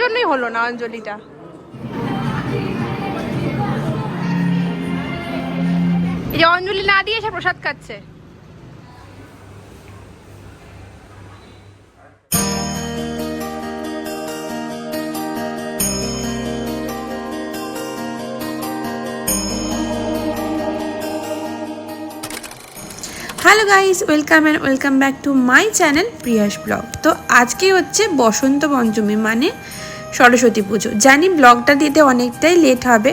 জন্যই হলো না অঞ্জলিটা। এই যে অঞ্জলি না দিয়ে সে প্রসাদ খাচ্ছে। Hello guys, welcome and welcome back to my channel Priya's blog. তো আজকে হচ্ছে বসন্ত পঞ্চমী মানে সরস্বতী পুজো। জানি ব্লগটা দিতে অনেকটাই লেট হবে,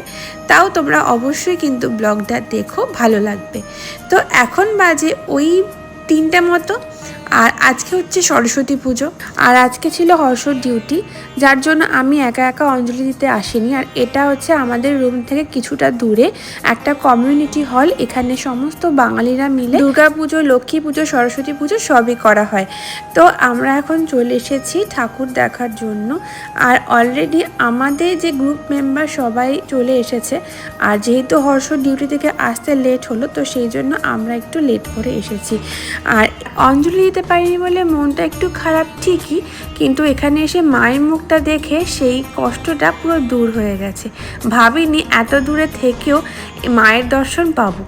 তাও তোমরা অবশ্যই কিন্তু ব্লগটা দেখো, ভালো লাগবে। তো এখন বাজে ওই তিনটা মতো। আর আজকে হচ্ছে সরস্বতী পুজো। আর আজকে ছিল হর্ষর ডিউটি যার জন্য আমি একা একা অঞ্জলি দিতে আসিনি। আর এটা হচ্ছে আমাদের রুম থেকে কিছুটা দূরে একটা কমিউনিটি হল এখানে সমস্ত বাঙালিরা মিলে দুর্গা পুজো, লক্ষ্মী পুজো, সরস্বতী পুজো সবই করা হয়। তো আমরা এখন চলে এসেছি ঠাকুর দেখার জন্য। আর অলরেডি আমাদের যে গ্রুপ মেম্বার সবাই চলে এসেছে। আর যেহেতু হর্ষর ডিউটি থেকে আসতে লেট হলো, তো সেই জন্য আমরা একটু লেট করে এসেছি। আর অঞ্জলি দিতে পারিনি বলে মনটা একটু খারাপ ঠিকই, কিন্তু এখানে এসে মায়ের মুখটা দেখে সেই কষ্টটা পুরো দূর হয়ে গেছে। ভাবিনি এত দূরে থেকেও মায়ের দর্শন পাবো।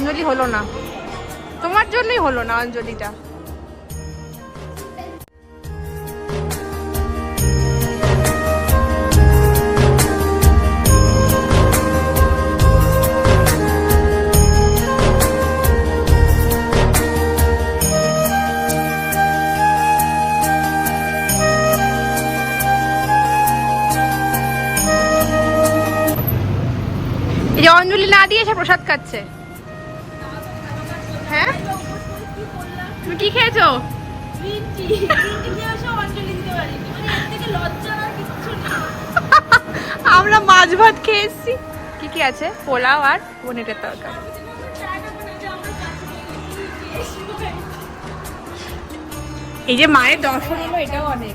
অঞ্জলি হলো না। তোমার জন্যই হলো না অঞ্জলিটা। এই যে অঞ্জলি না দিয়ে সে প্রসাদ খাচ্ছে। হ্যাঁ? তুমি কি খেয়েছো? আমরা মাছ ভাত খেয়ে এসেছি। কি কি আছে? পোলাও আর পনিরের তরকারি। এই যে মায়ের দর্শন হলো এটাও অনেক।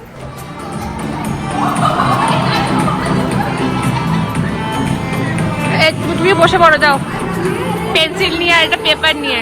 তুমি- তুমি বসে পড়ো যাও। পেন্সিল নিয়ে আর একটা পেপার নিয়ে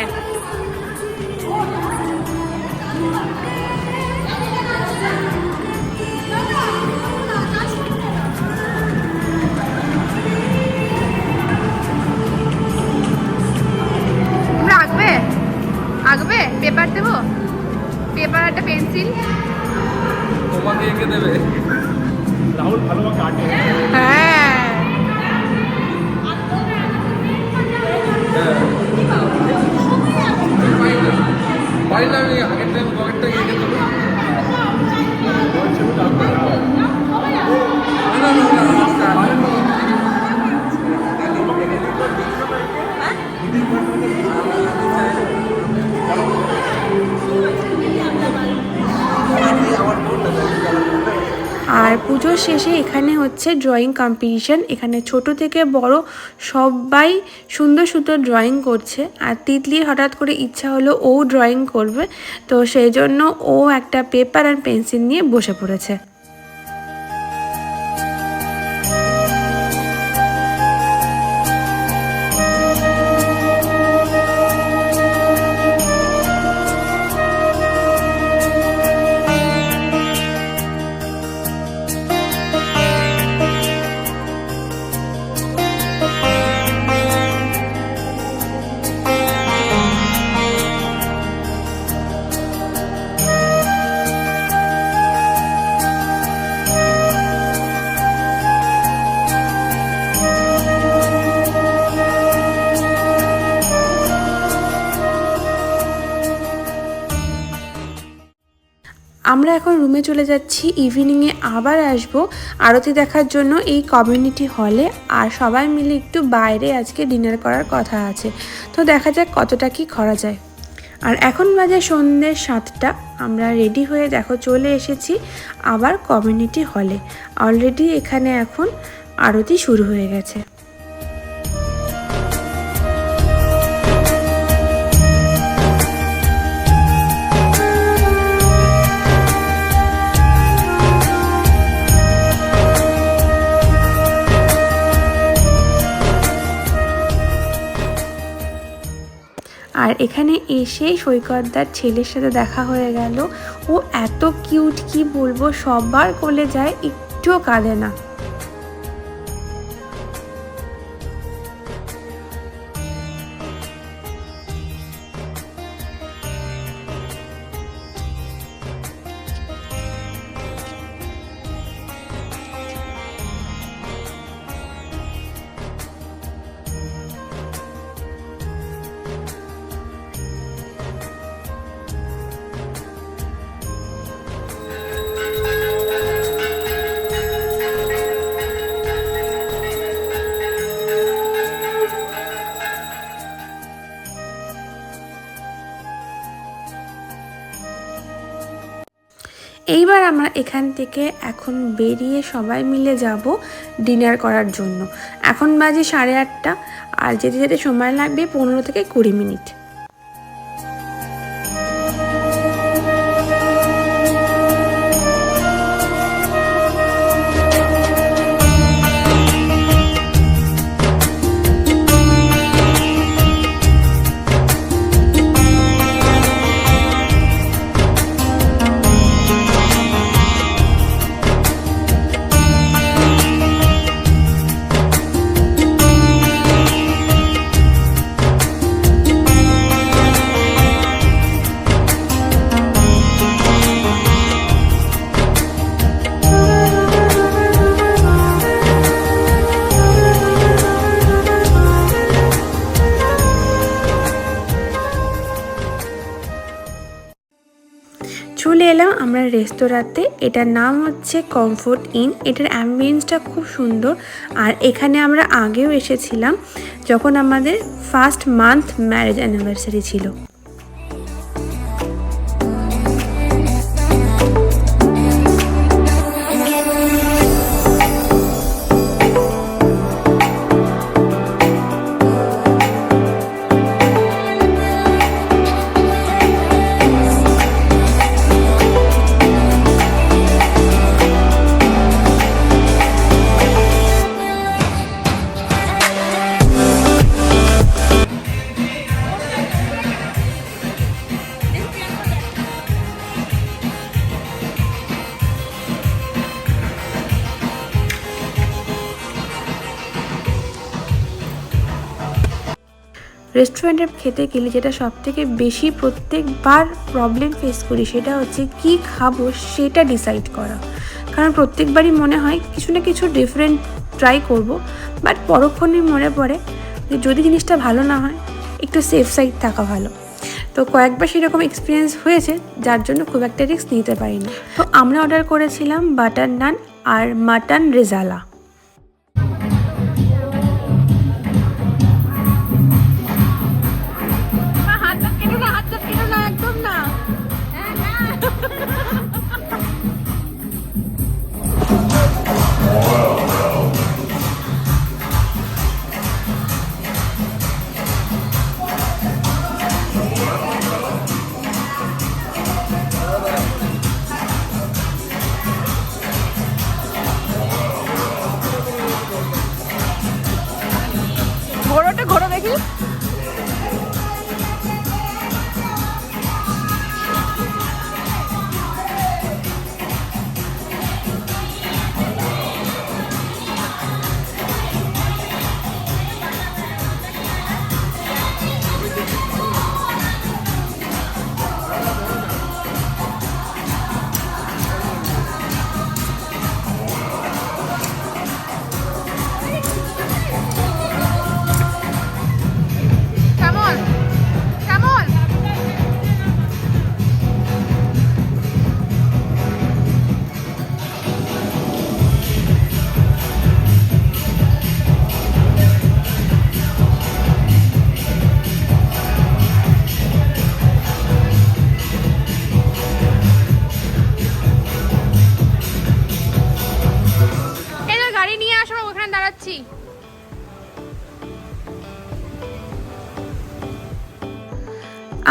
আর পুজোর শেষে এখানে হচ্ছে ড্রয়িং কম্পিটিশান এখানে ছোট থেকে বড় সবাই সুন্দর সুন্দর ড্রয়িং করছে। আর তিতলির হঠাৎ করে ইচ্ছা হলো ও ড্রয়িং করবে। তো সেই জন্য ও একটা পেপার আর পেন্সিল নিয়ে বসে পড়েছে। আমরা এখন রুমে চলে যাচ্ছি। ইভিনিংয়ে আবার আসব। আরতি দেখার জন্য এই কমিউনিটি হলে আর সবাই মিলে একটু বাইরে আজকে ডিনার করার কথা আছে। তো দেখা যাক কতটা কি করা যায়। আর এখন বাজে সন্ধ্যে সাতটা। আমরা রেডি হয়ে দেখো চলে এসেছি আবার কমিউনিটি হলে অলরেডি এখানে এখন আরতি শুরু হয়ে গেছে। আর এখানে এসে সৈকতদার ছেলের সাথে দেখা হয়ে গেল। ও এত কিউট কি বলব? সবার কোলে যায়, একটুও কাঁদে না। এইবার আমরা এখান থেকে এখন বেরিয়ে সবাই মিলে যাব ডিনার করার জন্য। এখন বাজে সাড়ে আটটা, আর যেতে যেতে সময় লাগবে পনেরো থেকে কুড়ি মিনিট। চলে এলাম আমরা রেস্তোরাঁতে। এটার নাম হচ্ছে কমফোর্ট ইন এটার অ্যাম্বিয়েন্সটা খুব সুন্দর। আর এখানে আমরা আগেও এসেছিলাম, যখন আমাদের ফার্স্ট মান্থ ম্যারেজ অ্যানিভার্সারি ছিল। রেস্টুরেন্টে খেতে গেলে যেটা সব থেকে বেশি প্রত্যেকবার প্রবলেম ফেস করি সেটা হচ্ছে কি খাব সেটা ডিসাইড করা। কারণ প্রত্যেকবারই মনে হয় কিছু না কিছু ডিফারেন্ট ট্রাই করব বাট পরক্ষণে মনে পড়ে যে যদি জিনিসটা ভালো না হয়, একটু সেফ সাইড থাকা ভালো। তো কয়েকবার সেরকম এক্সপিরিয়েন্স হয়েছে, যার জন্য খুব একটা রিস্ক নিতে পারিনি। তো আমরা অর্ডার করেছিলাম বাটার নান আর মাটন রেজালা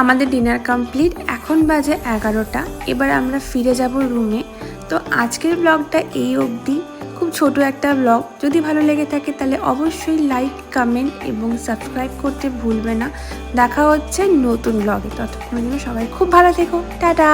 আমাদের ডিনার কমপ্লিট এখন বাজে এগারোটা। এবার আমরা ফিরে যাব রুমে তো আজকের ব্লগটা এই অবধি। খুব ছোট একটা ব্লগ যদি ভালো লেগে থাকে তাহলে অবশ্যই লাইক কমেন্ট এবং সাবস্ক্রাইব করতে ভুলবে না। দেখা হচ্ছে নতুন ব্লগে ততক্ষণের জন্য সবাই খুব ভালো থেকো। টাটা!